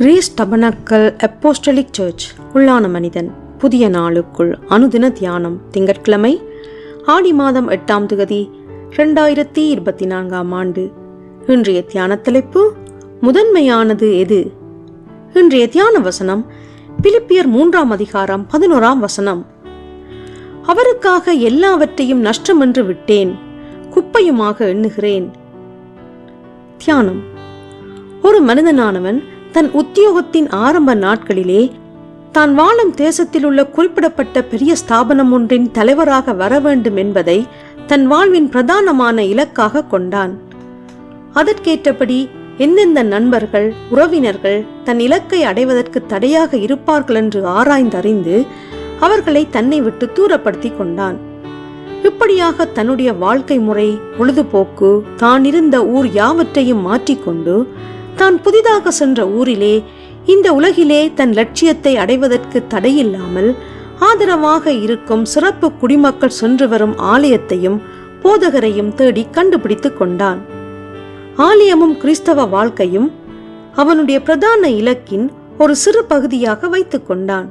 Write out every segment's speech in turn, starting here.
Greece tabernacle apostolic search உள்ளான மனிதன் புதிய நாளுக்குள் அனுதின தியானம் திங்கட்கிழமை ஆடி மாதம் எட்டாம் திகதி ரெண்டாயிரத்தி இருபத்தி நான்காம் ஆண்டு. இன்றைய தியான தலைப்பு முதன்மையானது எது? இன்றைய தியான வசனம் பிலிப்பியர் மூன்றாம் அதிகாரம் பதினோராம் வசனம். அவருக்காக எல்லாவற்றையும் நஷ்டமென்று விட்டேன் குப்பையுமாக எண்ணுகிறேன். தியானம். ஒரு மனிதனானவன் தன் உத்தியோகத்தின் ஆரம்ப நாட்களிலே தான் வாழும் தேசத்தில் உள்ள குறிப்பிடப்பட்ட பெரிய ஸ்தாபனம் ஒன்றின் தலைவராக வர வேண்டும் என்பதை தன் வாழ்வின் பிரதானமான இலக்காக கொண்டான். அதற்கேற்றபடி எந்தெந்த நண்பர்கள் உறவினர்கள் தன் இலக்கை அடைவதற்கு தடையாக இருப்பார்கள் என்று ஆராய்ந்தறிந்து அவர்களை தன்னை விட்டு தூரப்படுத்தி கொண்டான். இப்படியாக தன்னுடைய வாழ்க்கை முறை பொழுதுபோக்கு தான் இருந்த ஊர் யாவற்றையும் மாற்றிக்கொண்டு தான் புதிதாக சென்ற ஊரிலே இந்த உலகிலே தன் லட்சியத்தை அடைவதற்கு தடையில்லாமல் ஆதரவாக இருக்கும் சிறப்பு குடிமக்கள் சென்று வரும் ஆலயத்தையும் போதகரையும் தேடி கண்டுபிடித்துக் கொண்டான். ஆலயமும் கிறிஸ்தவ வாழ்க்கையும் அவனுடைய பிரதான இலக்கின் ஒரு சிறு பகுதியாக வைத்துக் கொண்டான்.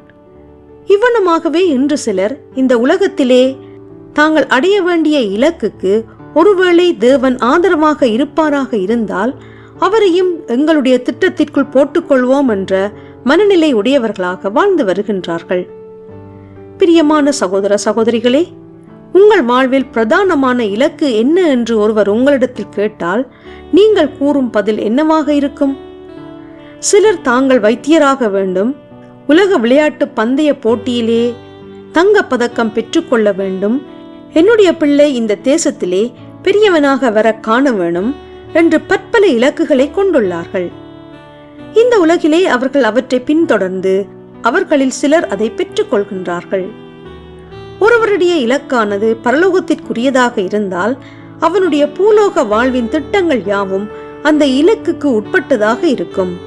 இவ்வனமாகவே இன்று சிலர் இந்த உலகத்திலே தாங்கள் அடைய வேண்டிய இலக்குக்கு ஒருவேளை தேவன் ஆதரவாக இருப்பாராக இருந்தால் அவரையும் எங்களுடைய திட்டத்திற்குள் போட்டுக்கொள்வோம் என்ற மனநிலை உடையவர்களாக வாழ்ந்து வருகின்றார்கள். பிரியமான சகோதர சகோதரிகளே உங்கள் வாழ்வில் பிரதானமான இலக்கு என்ன என்று ஒருவர் உங்களிடத்தில் கேட்டால் நீங்கள் கூறும் பதில் என்னவாக இருக்கும்? சிலர் தாங்கள் வைத்தியராக வேண்டும் உலக விளையாட்டு பந்தய போட்டியிலே தங்க பதக்கம் பெற்றுக்கொள்ள வேண்டும். என்னுடைய பிள்ளை இந்த தேசத்திலே பெரியவனாக வர காண வேணும் என்று பற்பல இலக்குகளை கொண்டுள்ளார்கள். இந்த உலகிலே அவர்கள் அவற்றை பின்தொடர்ந்து அவர்களில் சிலர் அதை பெற்றுக்கொள்கின்றார்கள். ஒருவருடைய இலக்கானது பரலோகத்திற்குரியதாக இருந்தால் அவனுடைய பூலோக வாழ்வின் திட்டங்கள் யாவும் அந்த இலக்குக்கு உட்பட்டதாக இருக்கும்.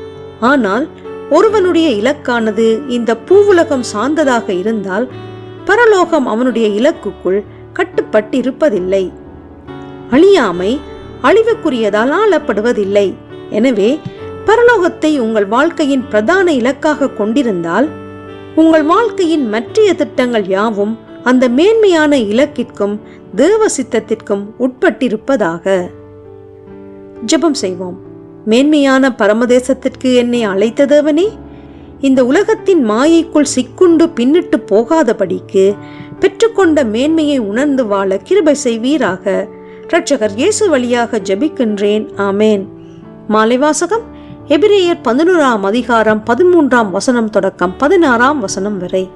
ஆனால் ஒருவனுடைய இலக்கானது இந்த பூவுலகம் சார்ந்ததாக இருந்தால் பரலோகம் அவனுடைய இலக்குக்குள் கட்டுப்பட்டு இருப்பதில்லை அழியாமை அழிவுக்குரியதால் ஆளப்படுவதில்லை. எனவே பரலோகத்தை உங்கள் வாழ்க்கையின் பிரதான இலக்காக கொண்டிருந்தால் உங்கள் வாழ்க்கையின் மற்றைய திட்டங்கள் யாவும் அந்த மேன்மையான இலக்கிற்கும் தேவ சித்தத்திற்கும் உட்பட்டிருப்பதாக. ஜெபம் செய்வோம். மேன்மையான பரமதேசத்திற்கு என்னை அழைத்த தேவனே இந்த உலகத்தின் மாயைக்குள் சிக்குண்டு பின்னிட்டு போகாதபடிக்கு பெற்றுக்கொண்ட மேன்மையை உணர்ந்து வாழ கிருபை செய்வீராக. இரட்சகர் இயேசு வழியாக ஜெபிக்கின்றேன். ஆமேன். மாலைவாசகம் எபிரேயர் பதினோராம் அதிகாரம் பதிமூன்றாம் வசனம் தொடக்கம் பதினாறாம் வசனம் வரை.